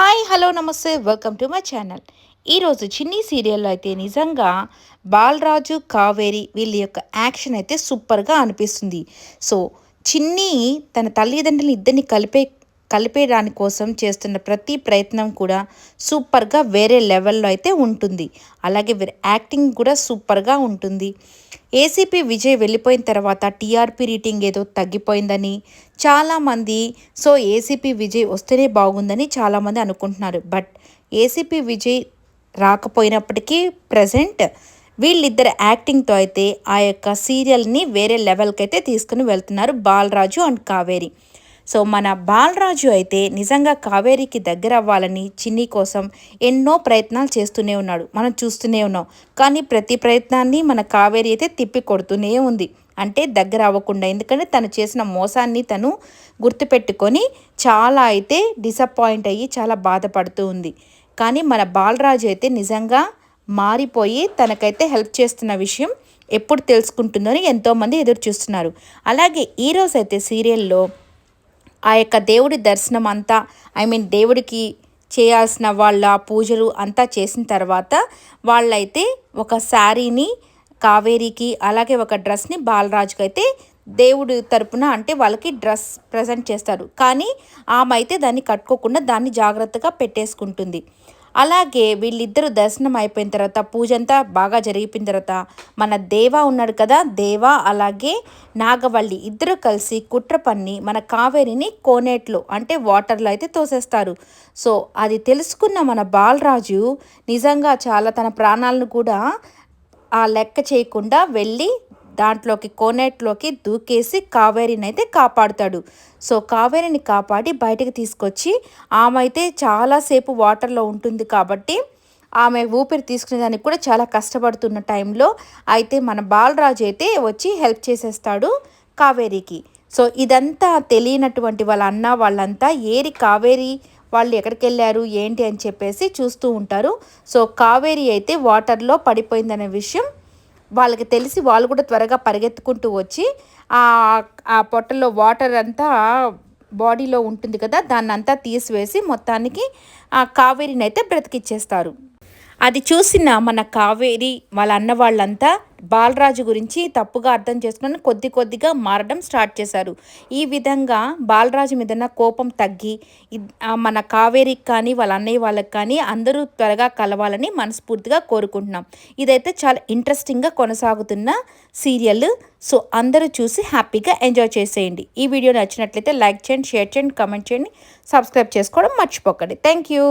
Hi hello నమస్తే welcome to my channel. ఈరోజు చిన్ని సీరియల్లో అయితే నిజంగా బాలరాజు కావేరి వీళ్ళ యొక్క యాక్షన్ అయితే సూపర్గా అనిపిస్తుంది. సో చిన్ని తన తల్లిదండ్రులు ఇద్దరిని కలిపే కలిపేదాని కోసం చేస్తున్న ప్రతి ప్రయత్నం కూడా సూపర్గా వేరే లెవెల్లో అయితే ఉంటుంది. అలాగే వీరి యాక్టింగ్ కూడా సూపర్గా ఉంటుంది. ఏసీపీ విజయ్ వెళ్ళిపోయిన తర్వాత టీఆర్పీ రేటింగ్ ఏదో తగ్గిపోయిందని చాలామంది సో ఏసీపీ విజయ్ వస్తేనే బాగుందని చాలామంది అనుకుంటున్నారు. బట్ ఏసీపీ విజయ్ రాకపోయినప్పటికీ ప్రజెంట్ వీళ్ళిద్దరు యాక్టింగ్తో అయితే ఆ యొక్క సీరియల్ని వేరే లెవెల్కి అయితే తీసుకుని వెళ్తున్నారు బాలరాజు అండ్ కావేరి. సో మన బాలరాజు అయితే నిజంగా కావేరికి దగ్గర అవ్వాలని చిన్ని కోసం ఎన్నో ప్రయత్నాలు చేస్తూనే ఉన్నాడు. మనం చూస్తూనే ఉన్నాం. కానీ ప్రతి ప్రయత్నాన్ని మన కావేరి అయితే తిప్పి కొడుతూనే ఉంది. అంటే దగ్గర అవ్వకుండా. ఎందుకంటే తను చేసిన మోసాన్ని తను గుర్తుపెట్టుకొని చాలా అయితే డిసప్పాయింట్ అయ్యి చాలా బాధపడుతూ ఉంది. కానీ మన బాలరాజు అయితే నిజంగా మారిపోయి తనకైతే హెల్ప్ చేస్తున్న విషయం ఎప్పుడు తెలుసుకుంటుందని ఎంతోమంది ఎదురు చూస్తున్నారు. అలాగే ఈరోజు అయితే సీరియల్లో ఆ యొక్క దేవుడి దర్శనం అంతా ఐ మీన్ దేవుడికి చేయాల్సిన వాళ్ళ పూజలు అంతా చేసిన తర్వాత వాళ్ళైతే ఒక శారీని కావేరికి అలాగే ఒక డ్రెస్ని బాలరాజుకి అయితే దేవుడి తరపున అంటే వాళ్ళకి డ్రెస్ ప్రజెంట్ చేస్తారు. కానీ ఆమె అయితే దాన్ని కట్టుకోకుండా దాన్ని జాగ్రత్తగా పెట్టేసుకుంటుంది. అలాగే వీళ్ళిద్దరు దర్శనం అయిపోయిన తర్వాత పూజ అంతా బాగా జరిగిపోయిన తర్వాత మన దేవా ఉన్నాడు కదా దేవా అలాగే నాగవల్లి ఇద్దరు కలిసి కుట్ర పన్ని మన కావేరిని కోనేట్లో అంటే వాటర్లో అయితే తోసేస్తారు. సో అది తెలుసుకున్న మన బాలరాజు నిజంగా చాలా తన ప్రాణాలను కూడా ఆ లెక్క చేయకుండా వెళ్ళి దాంట్లోకి కోనేట్లోకి దూకేసి కావేరిని అయితే కాపాడుతాడు. సో కావేరిని కాపాడి బయటకు తీసుకొచ్చి ఆమె అయితే చాలాసేపు వాటర్లో ఉంటుంది కాబట్టి ఆమె ఊపిరి తీసుకునేదానికి కూడా చాలా కష్టపడుతున్న టైంలో అయితే మన బాలరాజు అయితే వచ్చి హెల్ప్ చేసేస్తాడు కావేరికి. సో ఇదంతా తెలియనటువంటి వాళ్ళ అన్న వాళ్ళంతా ఏరి కావేరి వాళ్ళు ఎక్కడికి వెళ్ళారు ఏంటి అని చెప్పేసి చూస్తూ ఉంటారు. సో కావేరి అయితే వాటర్లో పడిపోయిందనే విషయం వాళ్ళకి తెలిసి వాళ్ళు కూడా త్వరగా పరిగెత్తుకుంటూ వచ్చి ఆ పొట్టలో వాటర్ అంతా బాడీలో ఉంటుంది కదా దాన్నంతా తీసివేసి మొత్తానికి ఆ కావేరిని అయితే బ్రతికిచ్చేస్తారు. అది చూసిన మన కావేరి వాళ్ళ అన్న వాళ్ళంతా బాలరాజు గురించి తప్పుగా అర్థం చేసుకుని కొద్ది కొద్దిగా మారడం స్టార్ట్ చేశారు. ఈ విధంగా బాలరాజు మీద కోపం తగ్గి మన కావేరికి కానీ వాళ్ళ అన్నయ్య వాళ్ళకి కానీ అందరూ త్వరగా కలవాలని మనస్ఫూర్తిగా కోరుకుంటున్నాం. ఇదైతే చాలా ఇంట్రెస్టింగ్గా కొనసాగుతున్న సీరియల్. సో అందరూ చూసి హ్యాపీగా ఎంజాయ్ చేసేయండి. ఈ వీడియో నచ్చినట్లయితే లైక్ చేయండి షేర్ చేయండి కమెంట్ చేయండి సబ్స్క్రైబ్ చేసుకోవడం మర్చిపోకండి. Thank you